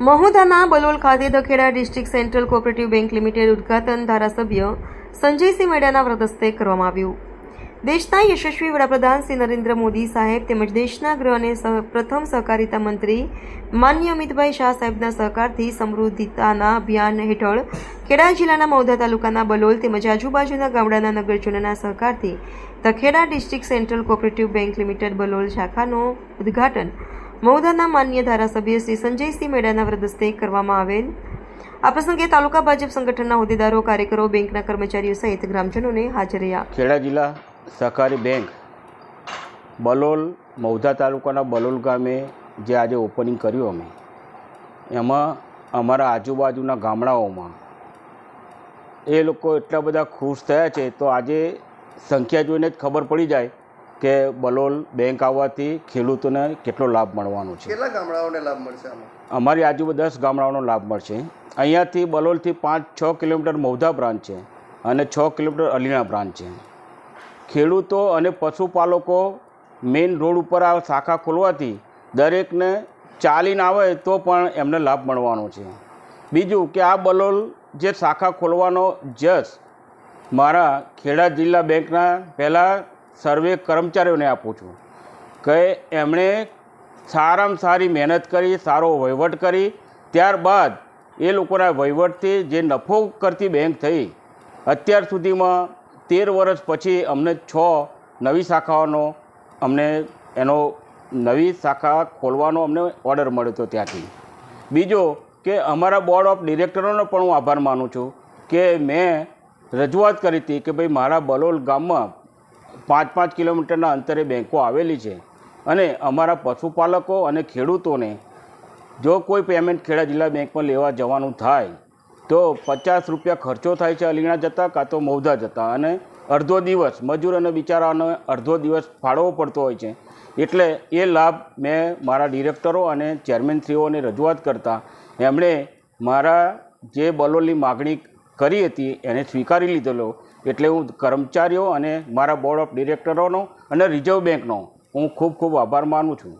મહોદાના બલોલ ખાતે દખેડા district central cooperative bank limited ઉદઘાટન ધારાસભ્ય સંજયસિંહ મેડાના વ્રતસ્તે કરવામાં આવ્યું. દેશના યશસ્વી વડાપ્રધાન શ્રી નરેન્દ્ર મોદી સાહેબ તેમજ દેશના ગૃહ અને પ્રથમ સહકારિતા મંત્રી માન્ય અમિતભાઈ શાહ સાહેબના સહકારથી સમૃદ્ધિતાના અભિયાન હેઠળ ખેડા જિલ્લાના મૌધા તાલુકાના બલોલ તેમજ આજુબાજુના ગામડાના નગરજનોના સહકારથી તખેડા district central cooperative bank limited Balol શાખાનું ઉદ્ઘાટન મૌદાના માન્ય ધારાસભ્ય શ્રી સંજયસિંહ મેડાના વ્રદસ્તે કરવામાં આવેલ. આ પ્રસંગે તાલુકા ભાજપ સંગઠનના હોદ્દેદારો, કાર્યકરો, બેંકના કર્મચારીઓ સહિત ગ્રામજનોને હાજર રહ્યા. ખેડા જિલ્લા સહકારી બેંક બલોલ મૌધા તાલુકાના બલોલ ગામે જે આજે ઓપનિંગ કર્યું અમે, એમાં અમારા આજુબાજુના ગામડાઓમાં એ લોકો એટલા બધા ખુશ થયા છે, તો આજે સંખ્યા જોઈને જ ખબર પડી જાય કે બલોલ બેંક આવવાથી ખેડૂતોને કેટલો લાભ મળવાનો છે? કેટલા ગામડાઓને લાભ મળશે અમારી આજુબાજુ દસ ગામડાઓનો લાભ મળશે. અહીંયાથી બલોલથી પાંચ છ કિલોમીટર મૌધા બ્રાન્ચ છે અને છ કિલોમીટર અલીના બ્રાન્ચ છે. ખેડૂતો અને પશુપાલકો મેઇન રોડ ઉપર આ શાખા ખોલવાથી દરેકને ચાલીને આવે તો પણ એમને લાભ મળવાનો છે. બીજું કે આ બલોલ જે શાખા ખોલવાનો જશ મારા ખેડા જિલ્લા બેંકના પહેલાં સર્વે કર્મચારીઓને આપું છું કે એમણે સારામાં સારી મહેનત કરી, સારો વહીવટ કરી, ત્યારબાદ એ લોકોના વહીવટથી જે નફો કરતી બેંક થઈ, અત્યાર સુધીમાં તેર વર્ષ પછી અમને છ નવી શાખાઓનો, અમને એનો નવી શાખા ખોલવાનો અમને ઓર્ડર મળ્યો હતો ત્યાંથી. બીજો કે અમારા બોર્ડ ઓફ ડિરેક્ટરોનો પણ હું આભાર માનું છું કે મેં રજૂઆત કરી હતી કે ભાઈ મારા બલોલ ગામમાં પાંચ પાંચ કિલોમીટરના અંતરે બેંકો આવેલી છે અને અમારા પશુપાલકો અને ખેડૂતોને જો કોઈ પેમેન્ટ ખેડા જિલ્લા બેંકમાં લેવા જવાનું થાય, તો પચાસ રૂપિયા ખર્ચો થાય છે અલીણા જતાં કાં તો મૌધા જતાં અને અડધો દિવસ મજૂર અને બિચારાને અડધો દિવસ ફાળવવો પડતો હોય છે. એટલે એ લાભ મેં મારા ડિરેક્ટરો અને ચેરમેનશ્રીઓને રજૂઆત કરતાં એમણે મારા જે બલોલની માગણી કરી હતી, એને સ્વીકારી લીધેલો. એટલે હું કર્મચારીઓ અને મારા બોર્ડ ઓફ ડિરેક્ટરોનો અને રિઝર્વ બેંકનો હું ખૂબ ખૂબ આભાર માનું છું.